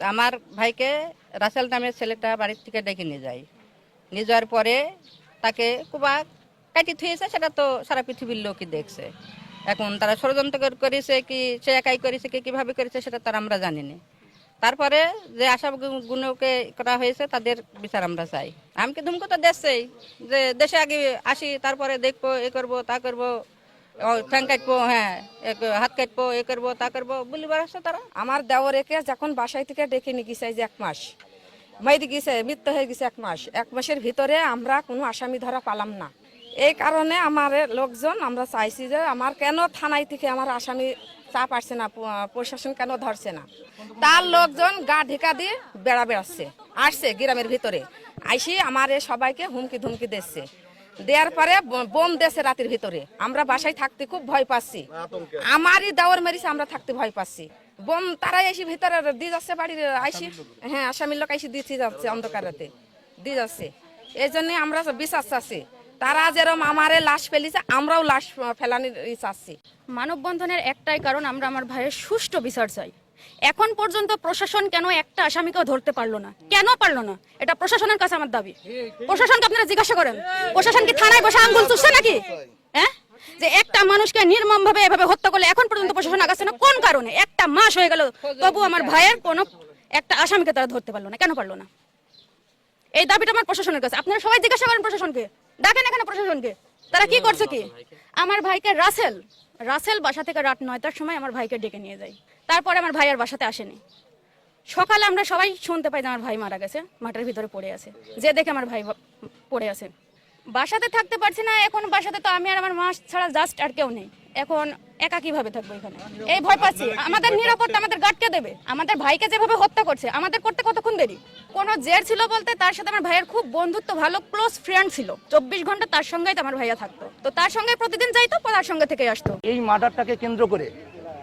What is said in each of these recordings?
আমার ভাইকে রাসেল নামের ছেলেটা বাড়ির থেকে ডেকে নিয়ে যায়। নিয়ে যাওয়ার পরে তাকে কুবা কাটি থুয়েছে সেটা তো সারা পৃথিবীর লোকই দেখছে। এখন তারা ষড়যন্ত্র কর- করেছে কি, সে একাই করেছে কি, কীভাবে করেছে সেটা তার আমরা জানি না। তারপরে যে আশা গুণকে করা হয়েছে, তাদের বিচার আমরা চাই। আমাকে ধুমকো তো দেশেই যে দেশে আগে আসি, তারপরে দেখব, এ করব, তা করব ঠ্যাং কাটবো হ্যাঁ হাত কাটবো, এ করব, তা করব, বলি বেড়াচ্ছে তারা। আমার দেওয়ারেকে যখন বাসায় থেকে ডেকে নিয়ে গেছে যে এক মাস মেয়েদি গেছে, মৃত্যু হয়ে গেছে এক মাস। এক মাসের ভিতরে আমরা কোনো আসামি ধরা পালাম না। এই কারণে আমার লোকজন, আমরা চাইছি যে আমার কেন থানায় থেকে আমার আসামি চাপ আসছে না প্রশাসন কেন ধরছে না? তার লোকজন গা ঢেকা দিয়ে বেড়া বেড়াচ্ছে, আসছে গ্রামের ভিতরে। আইসি আমার সবাইকে হুমকি ধুমকি দিচ্ছে। দেওয়ার পরে বোম দেশে রাতের ভিতরে। আমরা বাসায় থাকতে খুব ভয় পাচ্ছি। আমারই দাওয়ার মেরিছে আমরা থাকতে ভয় পাচ্ছি। বোম তারাই এসে ভিতরে দিয়ে যাচ্ছে বাড়ির আইসি হ্যাঁ আসামির লোক আইসি দিতে যাচ্ছে অন্ধকারেতে দিয়ে যাচ্ছে। এই জন্য আমরা বিশ্বাস চাচ্ছি। তারা যেরকম আমারে লাশ ফেলিছে আমরাও লাশ ফেলানির চাচ্ছি। মানববন্ধনের একটাই কারণ আমরা আমার ভাইয়ের সুষ্ঠু বিচার চাই। এখন পর্যন্ত প্রশাসন কেন একটা আসামিকেও ধরতে পারল না? কেন পারল না? এটা প্রশাসনের কাছে আমার দাবি। প্রশাসনকে আপনারা জিজ্ঞাসা করেন। প্রশাসন কি থানায় বসে আঙ্গুল চুষছে নাকি? হ্যাঁ? যে একটা মানুষকে নির্মম ভাবে এভাবে হত্যা করলে এখন পর্যন্ত প্রশাসন আগাচ্ছে না? কোন কারণে? একটা মাস হয়ে গেল। তবু আমার ভাইয়ের কোনো একটা আসামিকে তারা ধরতে পারল না। কেন পারল না? এই দাবিটা আমার প্রশাসনের কাছে। আপনারা সবাই জিজ্ঞাসা করেন প্রশাসনকে। ডাকেন এখানে প্রশাসনকে। তারা কি করছে কি? আমার ভাইকে রাসেল। রাসেল বাসা থেকে রাত নয়টার সময় আমার ভাইকে ডেকে নিয়ে যায়। তারপরে আমার ভাই আর বাসাতে আসেনি। সকালে আমরা সবাই শুনতে পাই যে আমার ভাই মারা গেছে, মাঠের ভিতরে পড়ে আছে। যে দেখে আমার ভাই পড়ে আছে। বাসাতে থাকতে পারছি না, এখন বাসাতে তো আমি আর আমার মা ছাড়া জাস্ট আর কেউ নেই। এখন একা কীভাবে থাকব এখানে? এই ভয় পাচ্ছি। আমাদের নিরাপত্তা আমাদের গার্ডকে দেবে। আমাদের ভাইকে যেভাবে হত্যা করছে, আমাদের করতে কতক্ষণ দেরি? কোনো জের ছিল বলতে তার সাথে আমার ভাইয়ের খুব বন্ধুত্ব, ভালো ক্লোজ ফ্রেন্ড ছিল। চব্বিশ ঘণ্টা তার সঙ্গেই তো আমার ভাইয়া থাকতো। তো তার সঙ্গে প্রতিদিন যাইতো, তার সঙ্গে থেকে আসতো। এই মার্ডারটাকে কেন্দ্র করে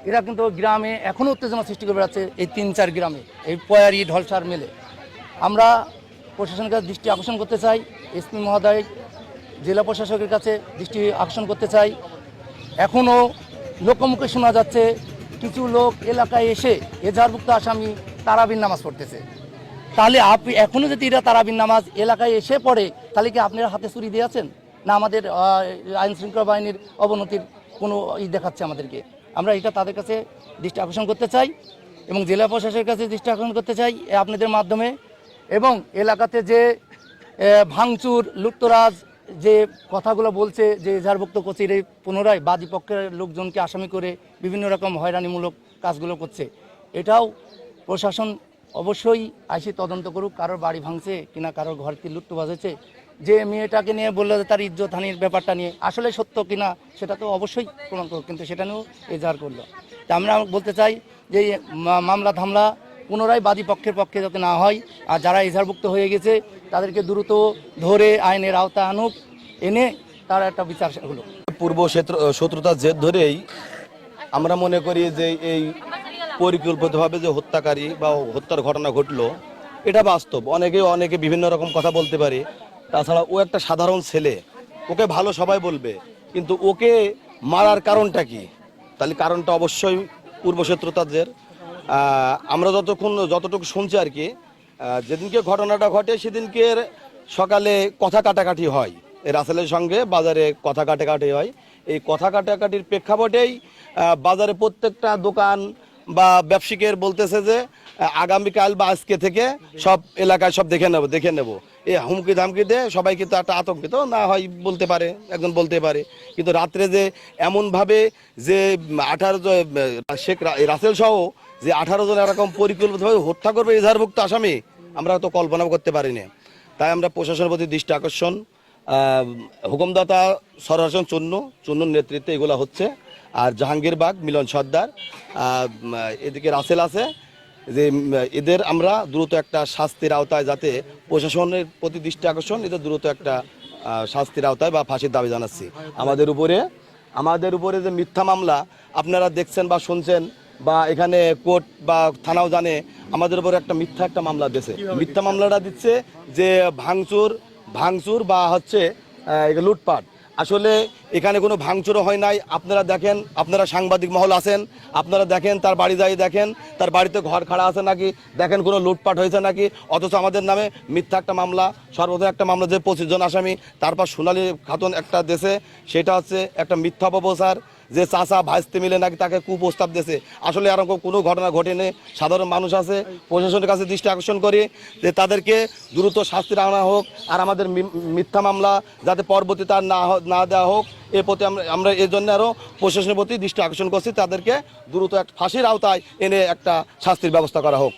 এরা কিন্তু গ্রামে এখনও উত্তেজনা সৃষ্টি করে বেড়াচ্ছে এই তিন চার গ্রামে, এই পয়ারি, ঢলসার মেলে। আমরা প্রশাসনের কাছে দৃষ্টি আকর্ষণ করতে চাই, এসপি মহোদয়, জেলা প্রশাসকের কাছে দৃষ্টি আকর্ষণ করতে চাই। এখনও লোকমুখে শোনা যাচ্ছে, কিছু লোক এলাকায় এসে এজাহারভুক্ত আসামি তারাবির নামাজ পড়তেছে। তাহলে আপনি এখনও যদি এরা তারাবির নামাজ এলাকায় এসে পড়ে, তাহলে কি আপনারা হাতে চুরি দিয়েছেন না আমাদের আইন শৃঙ্খলা বাহিনীর অবনতির কোনো ই দেখাচ্ছে আমাদেরকে? আমরা এটা তাদের কাছে দৃষ্টি আকর্ষণ করতে চাই এবং জেলা প্রশাসনের কাছে দৃষ্টি আকর্ষণ করতে চাই আপনাদের মাধ্যমে। এবং এলাকাতে যে ভাঙচুর লুপ্তরাজ যে কথাগুলো বলছে, যে এজাহারভুক্ত কোচির এই পুনরায় বাদী পক্ষের লোকজনকে আসামি করে বিভিন্ন রকম হয়রানিমূলক কাজগুলো করছে, এটাও প্রশাসন অবশ্যই আইসি তদন্ত করুক, কারোর বাড়ি ভাঙছে কিনা, কারোর ঘর কি লুট্টবাজ হয়েছে যে মেয়েটাকে নিয়ে বলল তার ইজ্জত হানির ব্যাপারটা নিয়ে, আসলে সত্য কিনা সেটা তো অবশ্যই প্রমাণ কিন্তু সেটা নিয়েও এজাহার করল। তা আমরা বলতে চাই যে মামলা ধামলা পুনরায় বাদী পক্ষের পক্ষে যাতে না হয়, আর যারা এজাহারভুক্ত হয়ে গেছে, তাদেরকে দ্রুত ধরে আইনের আওতা আনুক, এনে তার একটা বিচার হলো। পূর্ব শত্রু- শত্রুতার জেদ ধরেই আমরা মনে করি যে এই পরিকল্পিতভাবে যে হত্যাকারী বা হত্যার ঘটনা ঘটলো, এটা বাস্তব। অনেকে অনেকে বিভিন্ন রকম কথা বলতে পারে। তাছাড়া ও একটা সাধারণ ছেলে, ওকে ভালো সবাই বলবে, কিন্তু ওকে মারার কারণটা কি? তাহলে কারণটা অবশ্যই পূর্ব শত্রুতার আমরা যতক্ষণ, যতটুকু শুনছি আর কি যেদিনকে ঘটনাটা ঘটে সেদিনকে সকালে কথা কাটাকাটি হয়। রাসেলের সঙ্গে বাজারে কথা কাটাকাটি হয়। এই কথা কাটাকাটির প্রেক্ষাপটেই বাজারে প্রত্যেকটা দোকান বা ব্যবসায়িকের বলতেছে যে আগামীকাল বা আজকে থেকে সব এলাকায় সব দেখে নেব দেখে নেব। এই হুমকি ধামকি দিয়ে সবাই কিন্তু একটা আতঙ্কিত, না হয় বলতে পারে, একজন বলতে পারে। কিন্তু রাত্রে যে এমনভাবে যে আঠারো শেখ রাসেল সহ যে আঠারো জন এরকম পরিকল্পিতভাবে হত্যা করবে এজাহারভুক্ত আসামি, আমরা তো কল্পনা করতে পারিনি। তাই আমরা প্রশাসনের প্রতি দৃষ্টি আকর্ষণ হুকুমদাতা সরাসন চূন্য চূন্যর নেতৃত্বে এগুলো হচ্ছে। আর জাহাঙ্গীরবাগ, মিলন সর্দার এদিকে রাসেল আছে। যে এদের আমরা দ্রুত একটা শাস্তির আওতায় যাতে প্রশাসনের প্রতি দৃষ্টি আকর্ষণ এদের দ্রুত একটা শাস্তির আওতায় বা ফাঁসির দাবি জানাচ্ছি। আমাদের উপরে আমাদের উপরে যে মিথ্যা মামলা আপনারা দেখছেন বা শুনছেন বা এখানে কোর্ট বা থানাও জানে আমাদের উপরে একটা মিথ্যা একটা মামলা দিচ্ছে মিথ্যা মামলাটা দিচ্ছে যে ভাঙচুর ভাঙচুর বা হচ্ছে লুটপাট। আসলে এখানে কোনো ভাঙচুরও হয় নাই। আপনারা দেখেন, আপনারা সাংবাদিক মহল আছেন, আপনারা দেখেন, তার বাড়ি যাই দেখেন, তার বাড়িতে ঘর খাড়া আছে নাকি, দেখেন কোনো লুটপাট হয়েছে নাকি, অথচ আমাদের নামে মিথ্যা একটা মামলা সর্বদা একটা মামলা যে পঁচিশ জন আসামি, তারপর সোনালী খাতুন একটা দেশে, সেটা হচ্ছে একটা মিথ্যা অপপ্রচার যে চাচা ভাজতে মিলে নাকি তাকে কুপ্রস্তাব দিয়েছে। আসলে এরকম কোনো ঘটনা ঘটেনি। সাধারণ মানুষ আছে, প্রশাসনের কাছে দৃষ্টি আকর্ষণ করি যে তাদেরকে দ্রুত শাস্তি আনা হোক আর আমাদের মিথ্যা মামলা যাতে পরবর্তী তার না না দেওয়া হোক, এ প্রতি আমরা এই জন্য আরও প্রশাসনের প্রতি দৃষ্টি আকর্ষণ করছি। তাদেরকে দ্রুত এক ফাঁসির আওতায় এনে একটা শাস্তির ব্যবস্থা করা হোক।